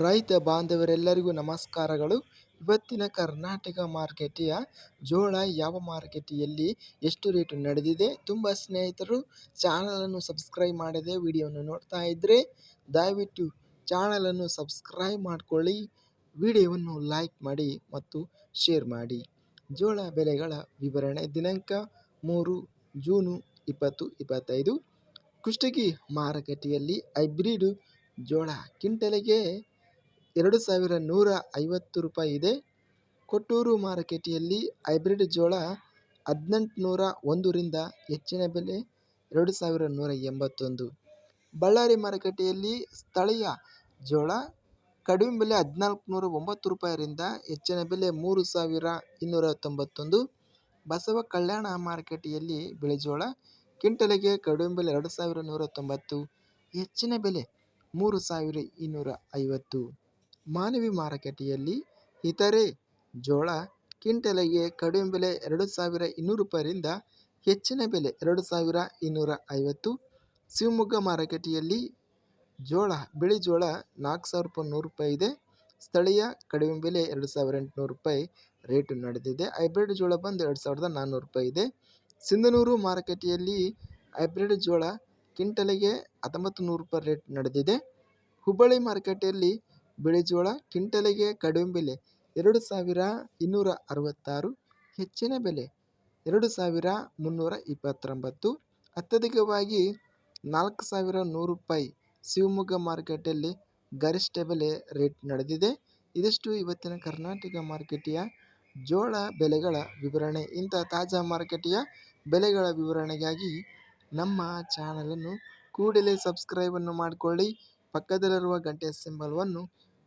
ರೈತ ಬಾಂಧವರೆಲ್ಲರಿಗೂ ನಮಸ್ಕಾರಗಳು. ಇವತ್ತಿನ ಕರ್ನಾಟಕ ಮಾರುಕಟ್ಟೆಯ ಜೋಳ ಯಾವ ಮಾರುಕಟ್ಟೆಯಲ್ಲಿ ಎಷ್ಟು ರೇಟು ನಡೆದಿದೆ ತುಂಬ ಸ್ನೇಹಿತರು ಚಾನಲನ್ನು ಸಬ್ಸ್ಕ್ರೈಬ್ ಮಾಡದೆ ವಿಡಿಯೋವನ್ನು ನೋಡ್ತಾ ಇದ್ದರೆ ದಯವಿಟ್ಟು ಚಾನಲನ್ನು ಸಬ್ಸ್ಕ್ರೈಬ್ ಮಾಡಿಕೊಳ್ಳಿ, ವಿಡಿಯೋವನ್ನು ಲೈಕ್ ಮಾಡಿ ಮತ್ತು ಶೇರ್ ಮಾಡಿ. ಜೋಳ ಬೆಲೆಗಳ ವಿವರಣೆ ದಿನಾಂಕ ಮೂರು ಜೂನು ಇಪ್ಪತ್ತು ಇಪ್ಪತ್ತೈದು. ಕುಷ್ಟಗಿ ಮಾರುಕಟ್ಟೆಯಲ್ಲಿ ಹೈಬ್ರಿಡ್ ಜೋಳ ಕ್ವಿಂಟಲಿಗೆ ಎರಡು ಸಾವಿರ ನೂರ ಐವತ್ತು ರೂಪಾಯಿ ಇದೆ. ಕೊಟ್ಟೂರು ಮಾರುಕಟ್ಟೆಯಲ್ಲಿ ಹೈಬ್ರಿಡ್ ಜೋಳ ಹದಿನೆಂಟುನೂರ ಒಂದರಿಂದ ಹೆಚ್ಚಿನ ಬೆಲೆ ಎರಡು ಸಾವಿರ ನೂರ ಎಂಬತ್ತೊಂದು. ಬಳ್ಳಾರಿ ಮಾರುಕಟ್ಟೆಯಲ್ಲಿ ಸ್ಥಳೀಯ ಜೋಳ ಕಡಿಮೆ ಬೆಲೆ ಹದಿನಾಲ್ಕು ನೂರ ಒಂಬತ್ತು ರೂಪಾಯಿಯಿಂದ ಹೆಚ್ಚಿನ ಬೆಲೆ ಮೂರು ಸಾವಿರ ಇನ್ನೂರ ತೊಂಬತ್ತೊಂದು. ಬಸವ ಕಲ್ಯಾಣ ಮಾರುಕಟ್ಟೆಯಲ್ಲಿ ಬಿಳಿಜೋಳ ಕ್ವಿಂಟಲಿಗೆ ಕಡಿಮೆ ಬೆಲೆ ಎರಡು ಸಾವಿರ ನೂರ ತೊಂಬತ್ತು, ಹೆಚ್ಚಿನ ಬೆಲೆ ಮೂರು ಸಾವಿರ ಇನ್ನೂರ ಐವತ್ತು. ಮಾನವಿ ಮಾರುಕಟ್ಟೆಯಲ್ಲಿ ಇತರೆ ಜೋಳ ಕಿಂಟಲಿಗೆ ಕಡಿಮೆ ಬೆಲೆ ಎರಡು ಸಾವಿರ ಇನ್ನೂರು ರೂಪಾಯಿರಿಂದ ಹೆಚ್ಚಿನ ಬೆಲೆ ಎರಡು ಸಾವಿರ ಇನ್ನೂರ ಐವತ್ತು. ಶಿವಮೊಗ್ಗ ಮಾರುಕಟ್ಟೆಯಲ್ಲಿ ಜೋಳ, ಬಿಳಿ ಜೋಳ ನಾಲ್ಕು ಸಾವಿರ ರೂಪಾಯಿ ನೂರು ರೂಪಾಯಿ ಇದೆ. ಸ್ಥಳೀಯ ಕಡಿಮೆ ಬೆಲೆ ಎರಡು ಸಾವಿರ ಎಂಟುನೂರು ರೂಪಾಯಿ ರೇಟು ನಡೆದಿದೆ. ಹೈಬ್ರಿಡ್ ಜೋಳ ಬಂದು ಎರಡು ಸಾವಿರದ ನಾನ್ನೂರು ರೂಪಾಯಿ ಇದೆ. ಸಿಂಧನೂರು ಮಾರುಕಟ್ಟೆಯಲ್ಲಿ ಹೈಬ್ರಿಡ್ ಜೋಳ ಕ್ವಿಂಟಲಿಗೆ ಹತ್ತೊಂಬತ್ತು ನೂರು ರೂಪಾಯಿ ರೇಟ್ ನಡೆದಿದೆ. ಹುಬ್ಬಳ್ಳಿ ಮಾರುಕಟ್ಟೆಯಲ್ಲಿ ಬಿಳಿ ಜೋಳ ಕ್ವಿಂಟಲಿಗೆ ಕಡಿಮೆ ಬೆಲೆ ಎರಡು ಸಾವಿರ ಇನ್ನೂರ ಅರವತ್ತಾರು, ಹೆಚ್ಚಿನ ಬೆಲೆ ಎರಡು ಸಾವಿರ ಮುನ್ನೂರ ಇಪ್ಪತ್ತೊಂಬತ್ತು, ಅತ್ಯಧಿಕವಾಗಿ ನಾಲ್ಕು ಸಾವಿರ ನೂರು ರೂಪಾಯಿ ಶಿವಮೊಗ್ಗ ಮಾರುಕಟ್ಟೆಯಲ್ಲಿ ಗರಿಷ್ಠ ಬೆಲೆ ರೇಟ್ ನಡೆದಿದೆ. ಇದಿಷ್ಟು ಇವತ್ತಿನ ಕರ್ನಾಟಕ ಮಾರುಕಟ್ಟೆಯ ಜೋಳ ಬೆಲೆಗಳ ವಿವರಣೆ. ಇಂಥ ತಾಜಾ ಮಾರುಕಟ್ಟೆಯ ಬೆಲೆಗಳ ವಿವರಣೆಗಾಗಿ ನಮ್ಮ ಚಾನಲನ್ನು ಕೂಡಲೇ ಸಬ್ಸ್ಕ್ರೈಬನ್ನು ಮಾಡಿಕೊಳ್ಳಿ. ಪಕ್ಕದಲ್ಲಿರುವ ಗಂಟೆ ಸಿಂಬಲ್ವನ್ನು